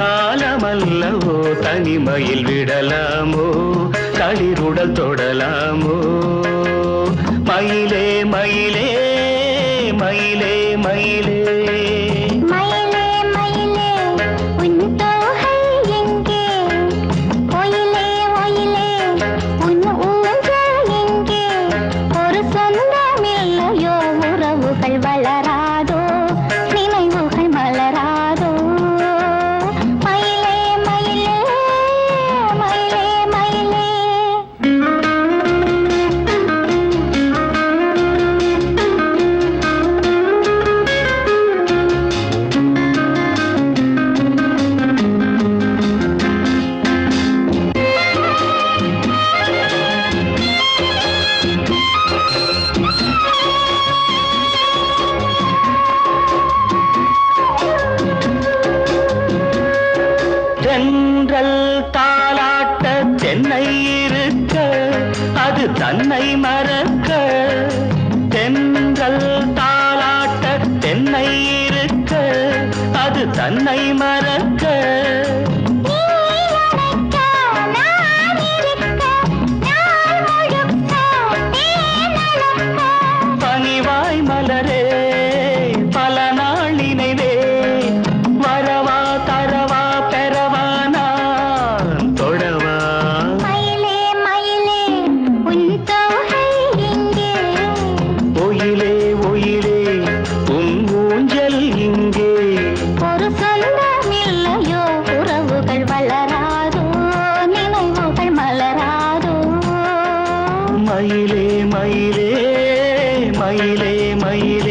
காலமல்லவோ தனிமையில் விடலாமோ களிருடல் தொடலாமோ? மயிலே மயிலே மயிலே மயிலே. என்னை இருக்க அது தன்னை மறக்க. தென்றல் தாளாட்ட தென்னை இருக்க அது தன்னை மறக்க. மயிலே மயிலே மயிலே மயிலே.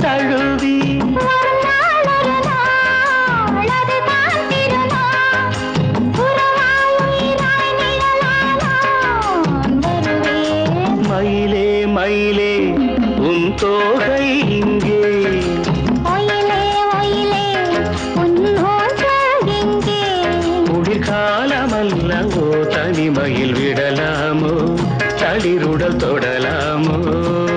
தழுவி. மயிலே மயிலே உன் தோகை இங்கே. குளிர்காலமல்லவோ தனிமையில் விடலாமோ தளிருடல் தொடலாமோ.